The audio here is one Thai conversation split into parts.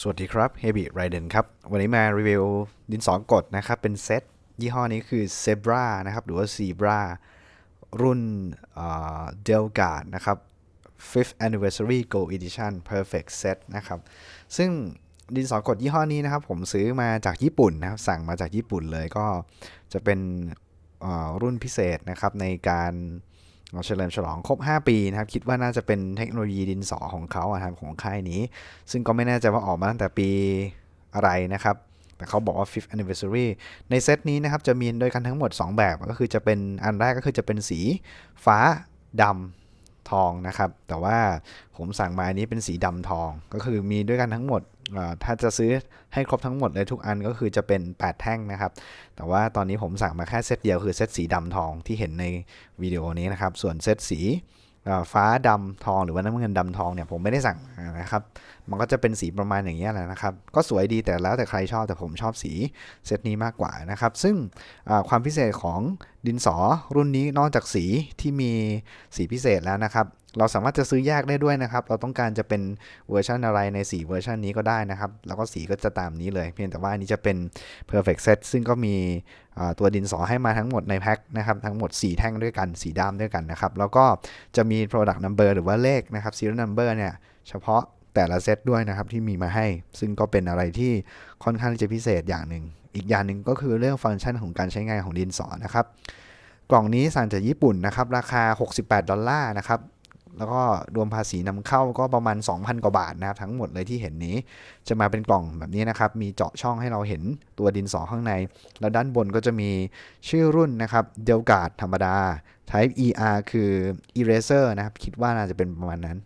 สวัสดีครับ h e b y Raiden ครับ วันนี้มารีวิวดินสอกดนะครับ เป็นเซตยี่ห้อนี้คือ Zebra นะครับ หรือว่า Zebra รุ่นเดลกาดนะครับ 5th Anniversary Gold Edition Perfect Set นะครับ ซึ่งดินสอกดยี่ห้อนี้นะครับ ผมซื้อมาจากญี่ปุ่นนะครับ สั่งมาจากญี่ปุ่นเลยก็จะเป็นรุ่นพิเศษนะครับในการ เฉลิมฉลองครบ 5 ปีนะครับ คิดว่าน่าจะเป็นเทคโนโลยีดินสอของเขาครับของค่ายนี้ ซึ่งก็ไม่แน่ใจว่าออกมาตั้งแต่ปีอะไรนะครับ แต่เขาบอกว่า fifth anniversary ในเซตนี้นะครับ จะมีโดยกันทั้งหมด 2 แบบก็คือจะเป็นอันแรกก็คือจะเป็นสีฟ้าดำ ทองนะครับ แต่ว่าผมสั่งมาอันนี้เป็นสีดำทอง ก็คือมีด้วยกันทั้งหมด ถ้าจะซื้อให้ครบทั้งหมดเลยทุกอันก็คือจะเป็น 8 แท่งนะครับ แต่ว่าตอนนี้ผมสั่งมาแค่เซตเดียวคือเซตสีดำทองที่เห็นในวิดีโอนี้นะครับ ส่วนเซตสี ฟ้าดำทองหรือว่าน้ำเงินดำทองเนี่ยผมไม่ได้สั่งนะครับ มันก็จะเป็นสีประมาณอย่างนี้ยแหละนะครับ ก็สวยดีแต่แล้วแต่ใครชอบแต่ผมชอบสีเซตนี้มากกว่านะครับ ซึ่งความพิเศษของดินสอรุ่นนี้นอกจากสีที่มีสีพิเศษแล้วนะครับ เราสามารถจะซื้อแยกได้ด้วยนะครับ เราต้องการจะเป็นเวอร์ชันอะไรในสีเวอร์ชันนี้ก็ได้นะครับ แล้วก็สีก็จะตามนี้เลย เพียงแต่ว่าอันนี้จะเป็น perfect set ซึ่งก็มีตัวดินสอให้มาทั้งหมดในแพ็คนะครับ ทั้งหมด 4 แท่งด้วยกันสีดำด้วยกันนะครับ แล้วก็จะมี product number หรือว่าเลขนะครับ serial number เนี่ย เฉพาะแต่ละเซตด้วยนะครับที่มีมาให้ ซึ่งก็เป็นอะไรที่ค่อนข้างที่จะพิเศษอย่างหนึ่ง อีกอย่างหนึ่งก็คือเรื่องฟังก์ชันของการใช้งานของดินสอนะครับ กล่องนี้สั่งจากญี่ปุ่นนะครับ ราคา 68 ดอลลาร์นะครับ แล้วก็รวมภาษีนำเข้าก็ประมาณ 2,000 กว่าบาทนะครับ ทั้งหมดเลยที่เห็นนี้จะมาเป็นกล่องแบบนี้นะครับ มีเจาะช่องให้เราเห็นตัวดินสอข้างใน แล้วด้านบนก็จะมีชื่อรุ่นนะครับเดลกาดธรรมดา Type ER คือ Eraser นะครับ คิดว่าน่าจะเป็นประมาณนั้น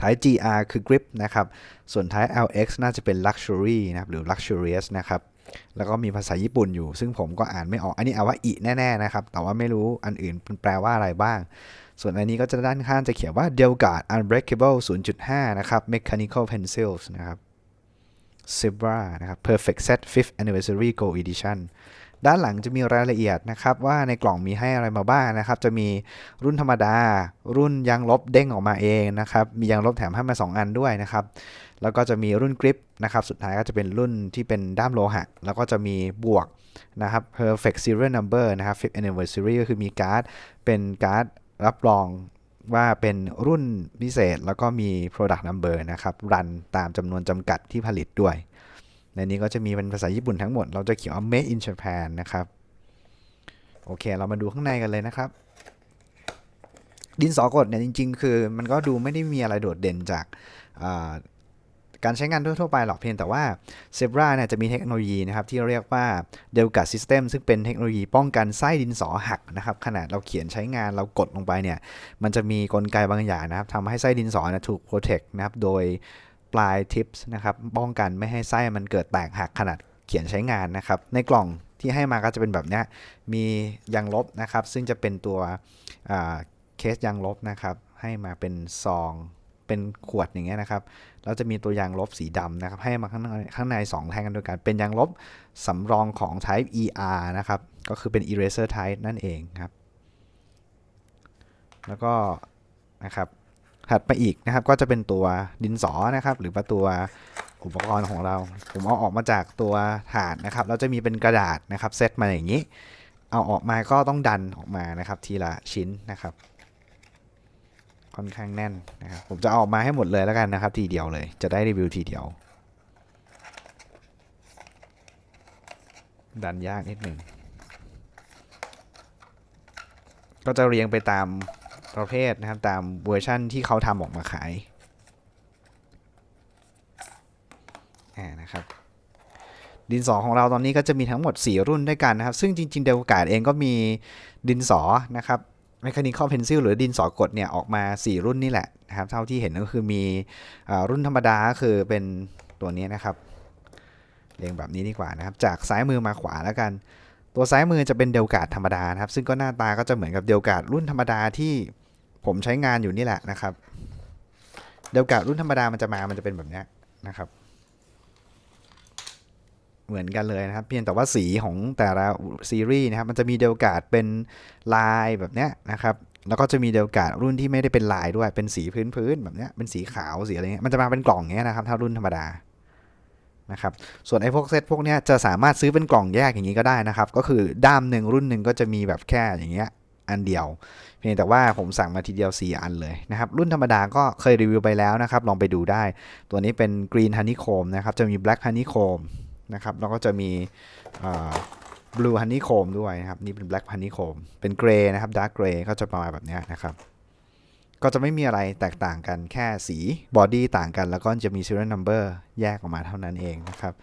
Type GR คือ Grip นะครับ ส่วน Type LX น่าจะเป็น Luxury นะครับหรือ Luxurious นะครับ แล้วก็มีภาษาญี่ปุ่นอยู่ ซึ่งผมก็อ่านไม่ออก อันนี้เอาว่าอิแน่ๆนะครับ แต่ว่าไม่รู้อันอื่นแปลว่าอะไรบ้าง ส่วนอันนี้ก็จะด้านข้างจะเขียนว่า Delgard Unbreakable 0.5 นะครับ Mechanical Pencils นะครับ Zebra นะครับ Perfect Set 5th Anniversary Gold Edition ด้านหลังจะมีรายละเอียดนะครับ ว่าในกล่องมีให้อะไรมาบ้างนะครับ จะมีรุ่นธรรมดา รุ่นยางลบเด้งออกมาเองนะครับ มียางลบแถมให้มา 2 อันด้วยนะครับ แล้วก็จะมีรุ่นกริปนะครับ สุดท้ายก็จะเป็นรุ่นที่เป็นด้ามโลหะ แล้วก็จะมีบวกนะครับ perfect serial number นะครับ 5th anniversary ก็คือมีการ์ด เป็นการ์ดรับรองว่าเป็นรุ่นพิเศษ แล้วก็มี product number นะครับ รันตามจำนวนจำกัดที่ผลิตด้วย ในนี้ก็จะมีเป็นภาษาญี่ปุ่นทั้งหมด เราจะเขียนว่า made in Japan นะครับ โอเค เรามาดูข้างในกันเลยนะครับ ดินสอกดเนี่ยจริง ๆ คือมันก็ดูไม่ได้มีอะไรโดดเด่นจากา การใช้งานทั่วๆไปหรอกเพียงแต่ว่า Zebra เนี่ยจะมีเทคโนโลยีนะครับที่เรียกว่า Delta System ซึ่งเป็นเทคโนโลยีป้องกันไส้ดินสอหักนะครับขนาดเราเขียนใช้งานเรากดลงไปเนี่ยมันจะมีกลไกบางอย่างนะครับทำให้ไส้ดินสอนะถูก protect นะครับโดยปลาย tips นะครับป้องกันไม่ให้ไส้มันเกิดแตกหักขนาดเขียนใช้งานนะครับในกล่องที่ให้มาก็จะเป็นแบบนี้มียางลบนะครับซึ่งจะเป็นตัวเคสยางลบนะครับให้มาเป็นซอง เป็นขวดอย่างเงี้ยนะครับแล้วจะมีตัวยางลบสีดำนะครับให้มาข้างในข้างใน 2 แท่งกันด้วยกันเป็นยางลบสำรองของ type ER นะครับก็คือเป็น eraser type นั่นเองครับ แล้วก็นะครับถัดไปอีกนะครับก็จะเป็นตัวดินสอนะครับหรือว่าตัวอุปกรณ์ของเรา ผมเอาออกมาจากตัวถาดนะครับแล้วจะมีเป็นกระดาษนะครับเซตมาอย่างนี้ เอาออกมาก็ต้องดันออกมานะครับทีละชิ้นนะครับ ค่อนข้างแน่นนะครับผมจะอออกมาให้หมดเลยแล้วกันนะครับ ทีเดียวเลย จะได้รีวิวทีเดียว ดันยากนิดหนึ่งก็จะเรียงไปตามประเภทนะครับ ตามเวอร์ชั่นที่เขาทำออกมาขายอ่านะครับดินสอของเราตอนนี้ก็จะมีทั้งหมด 4 รุ่นด้วยกันนะครับ ซึ่งจริงๆเดลกาดเองก็มีดินสอนะครับ Mechanical Pencil หรือดินสอกดเนี่ยออกมา 4 รุ่นนี่แหละนะครับเท่าที่เห็นก็คือมีอรุ่นธรรมดาคือเป็นตัวนี้นะครับเรียงแบบนี้ดีกว่านะครับ จากซ้ายมือมาขวาแล้วกัน ตัวซ้ายมือจะเป็นเดลกาดธรรมดานะครับ ซึ่งก็หน้าตาก็จะเหมือนกับเดลกาดรุ่นธรรมดาที่ผมใช้งานอยู่นี่แหละนะครับ เดลกาดรุ่นธรรมดามันจะมามันจะเป็นแบบนี้นะครับ เหมือนกันเลยนะครับ เพียงแต่ว่าสีของแต่ละซีรีส์นะครับมันจะมีเดลกาดเป็นลายแบบเนี้ยนะครับแล้วก็จะมีเดลกาดรุ่นที่ไม่ได้เป็นลายด้วยเป็นสีพื้นๆแบบเนี้ยเป็นสีขาวสีอะไรเงี้ยมันจะมาเป็นกล่องเงี้ยนะครับถ้ารุ่นธรรมดานะครับส่วนไอ้พวกเซตพวกเนี้ยจะสามารถซื้อเป็นกล่องแยกอย่างนี้ก็ได้นะครับ ก็คือด้ามหนึ่งรุ่นหนึ่งก็จะมีแบบแค่อย่างเงี้ยอันเดียว เพียงแต่ว่าผมสั่งมาทีเดียว 4 อันเลยนะครับ รุ่นธรรมดาก็เคยรีวิวไปแล้วนะครับ ลองไปดูได้ ตัวนี้เป็น Green Honeycomb นะครับ จะมี Black Honeycomb นะครับ แล้วก็จะมีอ่า Blue Honeycomb ด้วยนะครับ นี่เป็น Black Honeycomb เป็น Gray นะครับ Dark Gray ก็จะประมาณแบบนี้นะครับ ก็จะไม่มีอะไรแตกต่างกันแค่สีบอดี้ต่างกัน แล้วก็จะมี serial number แยกออกมาเท่านั้นเองนะครับ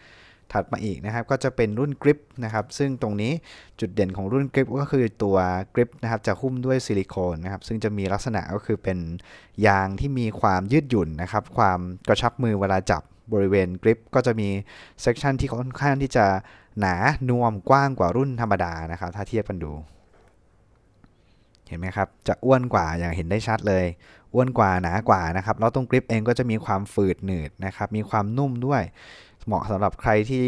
ถัดมาอีกนะครับก็จะเป็นรุ่นกริปนะครับซึ่งตรงนี้จุดเด่นของรุ่นกริปก็คือตัวกริปนะครับจะหุ้มด้วยซิลิโคนนะครับซึ่งจะมีลักษณะก็คือเป็นยางที่มีความยืดหยุ่นนะครับความกระชับมือเวลาจับ บริเวณกริปก็จะมีเซกชันที่ค่อนข้างที่จะหนานวมกว้างกว่ารุ่นธรรมดานะครับ ถ้าเทียบกันดู เห็นไหมครับ จะอ้วนกว่าอย่างเห็นได้ชัดเลย อ้วนกว่าหนากว่านะครับ แล้วตรงกริปเองก็จะมีความฝืดหนืดนะครับ มีความนุ่มด้วย เหมาะสำหรับใครที่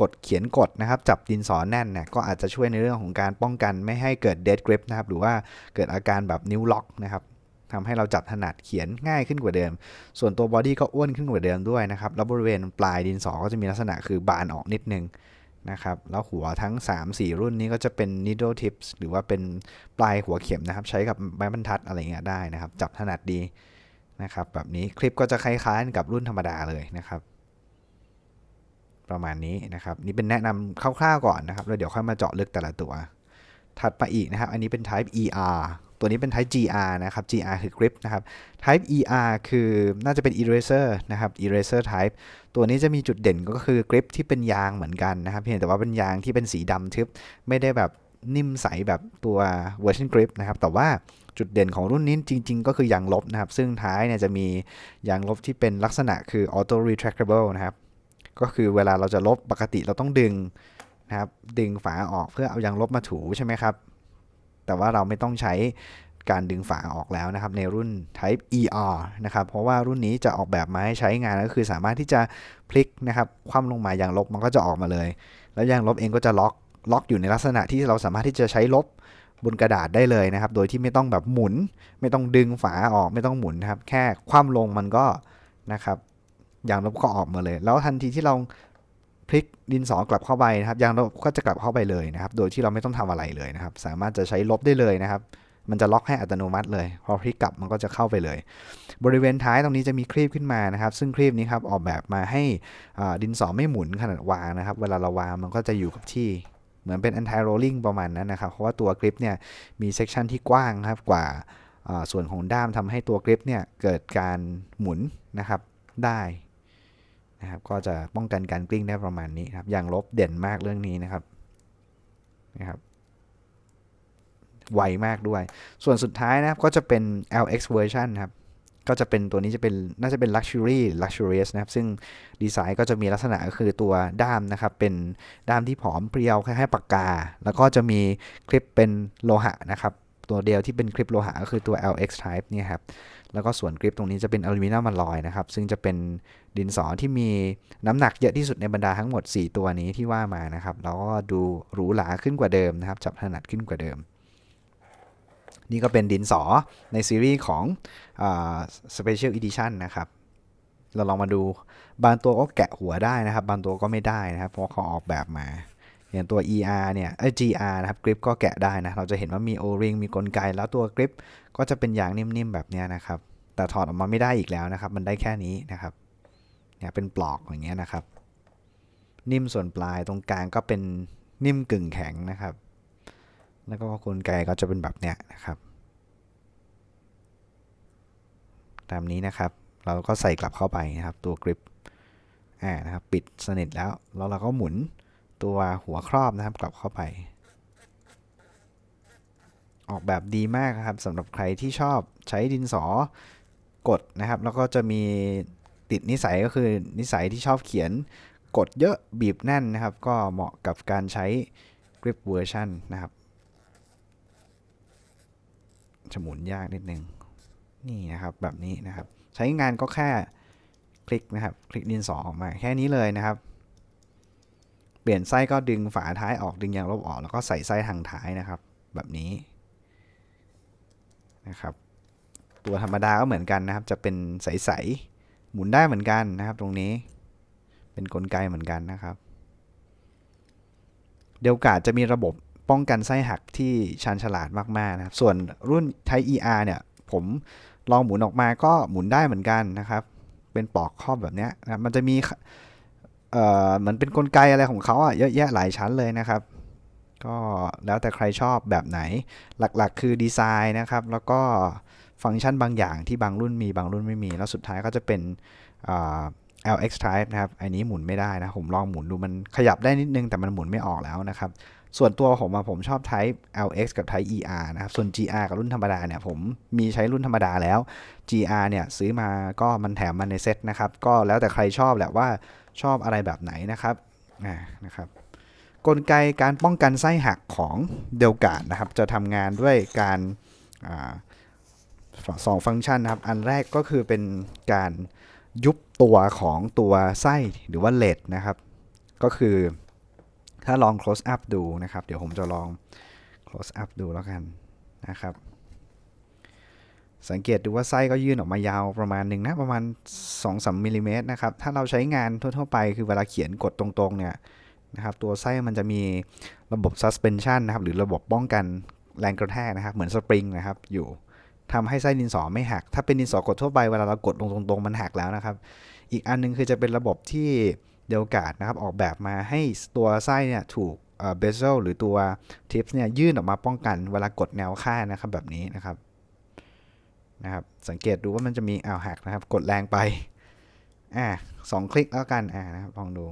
กดเขียนกดนะครับ จับดินสอแน่นเนี่ยก็อาจจะช่วยในเรื่องของการป้องกันไม่ให้เกิดเดดกริปนะครับ หรือว่าเกิดอาการแบบนิ้วล็อกนะครับ ทำให้เราจับถนัดเขียนง่ายขึ้นกว่าเดิม ส่วนตัวบอดี้ก็อ้วนขึ้นกว่าเดิมด้วยนะครับ แล้วบริเวณปลายดินสอก็จะมีลักษณะคือบานออกนิดนึงนะครับ แล้วหัวทั้ง 3-4 รุ่นนี้ก็จะเป็น needle tips หรือว่าเป็นปลายหัวเข็มนะครับ ใช้กับไม้บรรทัดอะไรเงี้ยได้นะครับ จับถนัดดีนะครับ แบบนี้คลิปก็จะคล้ายๆกับรุ่นธรรมดาเลยนะครับ ประมาณนี้นะครับ นี่เป็นแนะนำคร่าวๆก่อนนะครับแล้วเดี๋ยวค่อยมาเจาะลึกแต่ละตัว ถัดไปอีกนะครับ อันนี้เป็น type ER ตัวนี้เป็น type GR นะครับ GR คือ grip นะครับ type ER คือน่าจะเป็น eraser นะครับ eraser type ตัวนี้จะมีจุดเด่นก็คือ grip ที่เป็นยางเหมือนกันนะครับเพียงแต่ว่าเป็นยางที่เป็นสีดำทึบไม่ได้แบบนิ่มใสแบบตัว version grip นะครับ แต่ว่าจุดเด่นของรุ่นนี้จริง ๆ ก็คือยางลบนะครับ ซึ่งท้ายเนี่ยจะมียางลบที่เป็นลักษณะคือ auto retractable นะครับ ก็คือเวลาเราจะลบปกติเราต้องดึงนะครับ ดึงฝาออกเพื่อเอายางลบมาถูใช่ไหมครับ แต่ว่าเราไม่ต้องใช้การดึงฝาออกแล้วนะครับในรุ่น Type ER นะครับ เพราะว่ารุ่นนี้จะออกแบบมาให้ใช้งานก็คือสามารถที่จะพลิกนะครับคว่ำลงมายางลบมันก็จะออกมาเลย แล้วยางลบเองก็จะล็อกล็อกอยู่ในลักษณะที่เราสามารถที่จะใช้ลบบนกระดาษได้เลยนะครับ โดยที่ไม่ต้องแบบหมุน ไม่ต้องดึงฝาออกไม่ต้องหมุนนะครับ แค่คว่ำลงมันก็นะครับยางลบก็ออกมาเลย แล้วทันทีที่เรา ลิกดินสอกลับเข้าไปนะครับยางลบก็จะกลับเข้าไปเลยนะครับ โดยที่เราไม่ต้องทำอะไรเลยนะครับ สามารถจะใช้ลบได้เลยนะครับ มันจะล็อกให้อัตโนมัติเลยพอพลิกกลับมันก็จะเข้าไปเลย บริเวณท้ายตรงนี้จะมีครีบขึ้นมานะครับ ซึ่งครีบนี้ครับออกแบบมาให้ดินสอไม่หมุนขนาดวางนะครับ เวลาเราวางมันก็จะอยู่กับที่เหมือนเป็น anti rolling ประมาณนั้นนะครับ เพราะว่าตัวกริปเนี่ยมีเซกชันที่กว้างครับกว่าส่วนของด้ามทำให้ตัวกริปเนี่ยเกิดการหมุนนะครับได้ นะครับ ก็จะป้องกันการกลิ้งได้ประมาณนี้ครับ อย่างลบเด่นมากเรื่องนี้นะครับนะครับ ไวมากด้วย ส่วนสุดท้ายนะครับก็จะเป็น LX version ครับ ก็จะเป็นตัวนี้จะเป็นน่าจะเป็น luxury luxurious นะครับ ซึ่งดีไซน์ก็จะมีลักษณะก็คือตัวด้ามนะครับ เป็นด้ามที่ผอมเพรียวคล้ายๆปากกา แล้วก็จะมีคลิปเป็นโลหะนะครับ ตัวเดียวที่เป็นคลิปโลหะก็คือตัว LX type เนี่ยครับ แล้วก็ส่วนกริปตรงนี้จะเป็นอลูมิเนียมอลลอยนะครับ ซึ่งจะเป็นดินสอที่มีน้ำหนักเยอะที่สุดในบรรดาทั้งหมด 4 ตัวนี้ที่ว่ามานะครับ แล้วก็ดูหรูหราขึ้นกว่าเดิมนะครับ จับถนัดขึ้นกว่าเดิม นี่ก็เป็นดินสอในซีรีส์ของอ Special Edition นะครับ เราลองมาดูบางตัวก็แกะหัวได้นะครับ บางตัวก็ไม่ได้นะครับ เพราะเขาออกแบบมา อย่างตัว ER เนี่ยเอ้ GR นะครับกริปก็แกะได้นะ เราจะเห็นว่ามี O-ring มีกลไก แล้วตัวกริปก็จะเป็นยางนิ่มๆแบบนี้นะครับ แต่ถอดออกมาไม่ได้อีกแล้วนะครับ มันได้แค่นี้นะครับเนี่ยเป็นปลอกอย่างเงี้ยนะครับ นิ่มส่วนปลายตรงกลางก็เป็นนิ่มกึ่งแข็งนะครับ แล้วก็กลไกก็จะเป็นแบบเนี้ยนะครับ ตามนี้นะครับ เราก็ใส่กลับเข้าไปนะครับ ตัวกริปอ่านะครับ ปิดสนิทแล้วแล้วเราก็หมุน ตัวหัวครอบนะครับ กลับเข้าไป ออกแบบดีมากครับสำหรับใครที่ชอบใช้ดินสอกดนะครับ แล้วก็จะมีติดนิสัยก็คือนิสัยที่ชอบเขียนกดเยอะบีบแน่นนะครับ ก็เหมาะกับการใช้ grip version นะครับจะหมุนยากนิดนึงนี่นะครับแบบนี้นะครับ ใช้งานก็แค่คลิกนะครับ คลิกดินสอออกมาแค่นี้เลยนะครับ เปลี่ยนไส้ก็ดึงฝาท้ายออกดึงยางลบออก แล้วก็ใส่ไส้ทางท้ายนะครับ แบบนี้นะครับ ตัวธรรมดาก็เหมือนกันนะครับ จะเป็นใสๆหมุนได้เหมือนกันนะครับ ตรงนี้ เป็นนกลไกเหมือนกันนะครับ เดลกาจะมีระบบป้องกันไส้หักที่ชาญฉลาดมากๆนะครับ ส่วนรุ่นไทย ER เนี่ย ผมลองหมุนออกมาก็หมุนได้เหมือนกันนะครับ เป็นปลอกครอบแบบนี้นะมันจะมี เอ่อเหมือนเป็นนกลไกอะไรของเขาอะเยอะแยะหลายชั้นเลยนะครับ ก็แล้วแต่ใครชอบแบบไหน หลักๆ คือดีไซน์นะครับ แล้วก็ฟังก์ชันบางอย่างที่บางรุ่นมีบางรุ่นไม่มี แล้วสุดท้ายก็จะเป็น LX Type นะครับ อันนี้หมุนไม่ได้นะ ผมลองหมุนดูมันขยับได้นิดนึงแต่มันหมุนไม่ออกแล้วนะครับ ส่วนตัวผมอะผมชอบ Type LX กับ Type ER นะครับส่วน GR กับรุ่นธรรมดาเนี่ยผมมีใช้รุ่นธรรมดาแล้ว GR เนี่ยซื้อมาก็มันแถมมาในเซ็ตนะครับก็แล้วแต่ใครชอบแหละว่าชอบอะไรแบบไหนนะครับอ่านะครับกลไกการป้องกันไส้หักของเดลกาดนะครับ จะทำงานด้วยการสองฟังก์ชันนะครับ อันแรกก็คือเป็นการยุบตัวของตัวไส้หรือว่าเลดนะครับ ก็คือ ถ้าลอง close up ดูนะครับ เดี๋ยวผมจะลอง close up ดูแล้วกันนะครับ สังเกตดูว่าไส้ก็ยื่นออกมายาวประมาณหนึ่งนะ ประมาณ 2-3มิลลิเมตรนะครับ ถ้าเราใช้งานทั่วๆไปคือเวลาเขียนกดตรงๆเนี่ยนะครับ ตัวไส้มันจะมีระบบ suspension นะครับ หรือระบบป้องกันแรงกระแทกนะครับ เหมือนสปริงนะครับ อยู่ทำให้ไส้ดินสอไม่หัก ถ้าเป็นดินสอกดทั่วไปเวลาเรากดลงตรงๆมันหักแล้วนะครับ อีกอันนึงคือจะเป็นระบบที่ เดลกาดนะครับออกแบบมาให้ตัวไส้เนี่ยถูกเบเซลหรือตัวทิปเนี่ยยื่นออกมาป้องกันเวลากดแนวค่านะครับแบบนี้นะครับนะครับสังเกตดูว่ามันจะมีอ้าวหักนะครับกดแรงไปอ่าสองคลิกแล้วกันอ่านะครับลองดู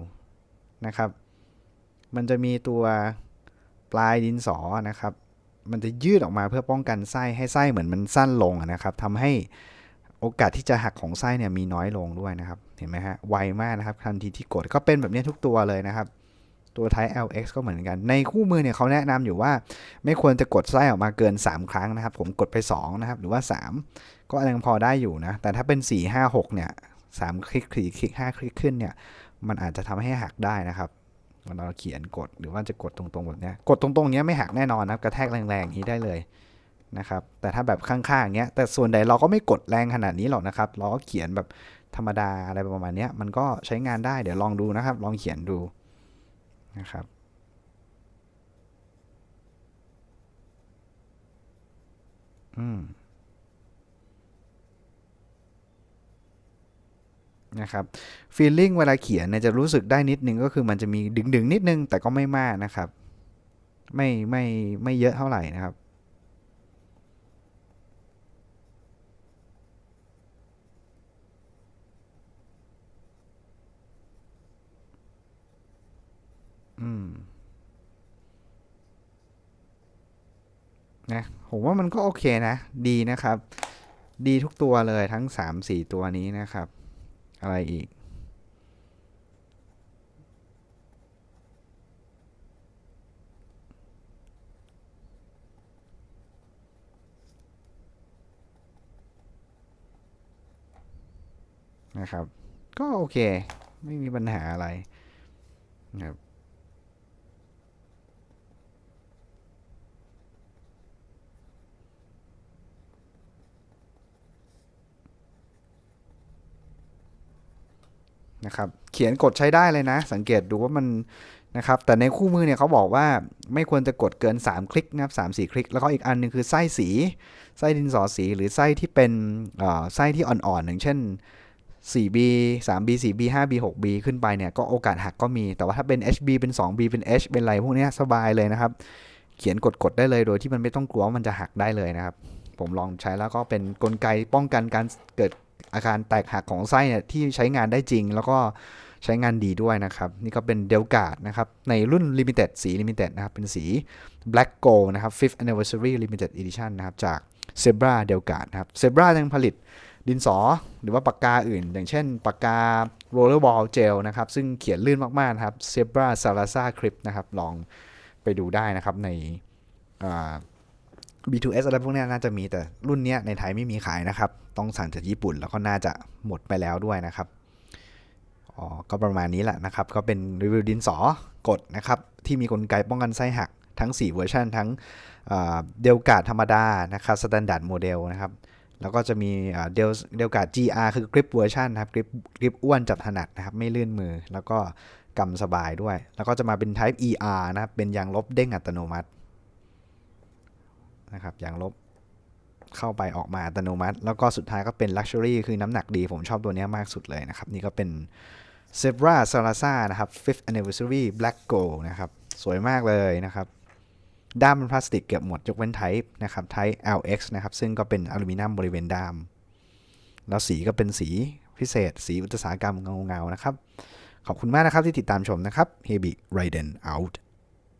นะครับ มันจะมีตัวปลายดินสอนะครับ มันจะยืดออกมาเพื่อป้องกันไส้ให้ไส้เหมือนมันสั้นลงนะครับทำให้โอกาสที่จะหักของไส้เนี่ยมีน้อยลงด้วยนะครับ เห็นไหมฮะ ไวมากนะครับทันทีที่กดก็เป็นแบบนี้ทุกตัวเลยนะครับ ตัว Type LX ก็เหมือนกัน ในคู่มือเนี่ยเขาแนะนำอยู่ว่า ไม่ควรจะกดไส้ออกมาเกิน 3 ครั้งนะครับ ผมกดไป 2 นะครับ หรือว่า 3 ก็ยังพอได้อยู่นะ แต่ถ้าเป็น 4 5 6 เนี่ย3คลิก4คลิก5คลิกขึ้นเนี่ย มันอาจจะทำให้หักได้นะครับเวลาเราเขียนกดหรือว่าจะกดตรงๆแบบนี้กดตรงๆนี้ยไม่หักแน่นอนนะกระแทกแรงๆอย่างนี้ได้เลยนะครับแต่ถ้าแบบข้างๆอย่างเงี้ยแต่ส่วนใดเราก็ไม่กดแรงขนาดนี้หรอกนะครับ เราก็เขียนแบบ ธรรมดาอะไรประมาณนี้มันก็ใช้งานได้เดี๋ยวลองดูนะครับ ลองเขียนดูนะครับอืมนะครับฟีลลิ่งเวลาเขียนเนี่ยจะรู้สึกได้นิดนึงก็คือมันจะมีดึงๆ นิดนึงแต่ก็ไม่มากนะครับ ไม่ไม่ไม่เยอะเท่าไหร่นะครับ อืมนะผมว่ามันก็โอเคนะ ดีนะครับ ดีทุกตัวเลยทั้ง 3-4 ตัวนี้นะครับ อะไรอีก นะครับ ก็โอเค ไม่มีปัญหาอะไรนะครับ นะครับเขียนกดใช้ได้เลยนะ สังเกตดูว่ามันนะครับแต่ในคู่มือเนี่ยเขาบอกว่าไม่ควรจะกดเกิน 3 คลิกนะครับสามสี่คลิก แล้วก็อีกอันนึงคือไส้สี ไส้ดินสอสี หรือไส้ที่เป็นไส้ที่อ่อนๆอย่างเช่น 4B 3B 4B 5B 6B ขึ้นไปเนี่ยก็โอกาสหักก็มี แต่ว่าถ้าเป็น HB เป็น 2B เป็น H เป็นอะไรพวกนี้สบายเลยนะครับ เขียนกดๆได้เลยโดยที่มันไม่ต้องกลัวว่ามันจะหักได้เลยนะครับ ผมลองใช้แล้วก็เป็นนกลไกป้องกันการเกิด อาการแตกหักของไส้เนี่ยที่ใช้งานได้จริง แล้วก็ใช้งานดีด้วยนะครับ นี่ก็เป็นเดลกาดนะครับ ในรุ่น Limited สี Limited นะครับ เป็นสี Black Gold นะครับ 5th Anniversary Limited Edition นะครับ จาก Zebra d e l g a d นะครับ Zebra ยังผลิตดินสอหรือว่าปากกาอื่น อย่างเช่นปากกา Rollerball Gel นะครับ ซึ่งเขียนลื่นมากๆครับ Zebra Salazar Grip นะครับ ลองไปดูได้นะครับใน B2S อะไรพวกนี้น่าจะมีแต่รุ่นนี้ในไทยไม่มีขายนะครับ ต้องสั่งจากญี่ปุ่นแล้วก็น่าจะหมดไปแล้วด้วยนะครับอ๋อก็ประมาณนี้แหละนะครับ ก็เป็นรีวิวดินสอกดนะครับ ที่มีกลไกป้องกันไส้หักทั้ง 4 เวอร์ชันทั้งเดลกาดธรรมดานะครับสแตนดาร์ดโมเดลนะครับแล้วก็จะมีเดลเดลกาด GR คือกริปเวอร์ชันนะครับกริปกริปอ้วนจับถนัดนะครับ ไม่ลื่นมือ แล้วก็กำสบายด้วย แล้วก็จะมาเป็น Type ER นะครับเป็นยางลบเด้งอัตโนมัติ นะครับยางลบเข้าไปออกมาอัตโนมัติ แล้วก็สุดท้ายก็เป็น Luxury คือน้ำหนักดีผมชอบตัวนี้มากสุดเลยนะครับ นี่ก็เป็น Zebra Salasa นะครับ 5th Anniversary Black Gold นะครับ สวยมากเลยนะครับ ด้ามเป็นพลาสติกเก็บหมดยกเว้น Type นะครับ Type LX นะครับ ซึ่งก็เป็นอลูมิเนียมบริเวณด้าม แล้วสีก็เป็นสีพิเศษ สีอุตสาหกรรมเงาๆนะครับ ขอบคุณมากนะครับที่ติดตามชมนะครับ Hebi Raiden out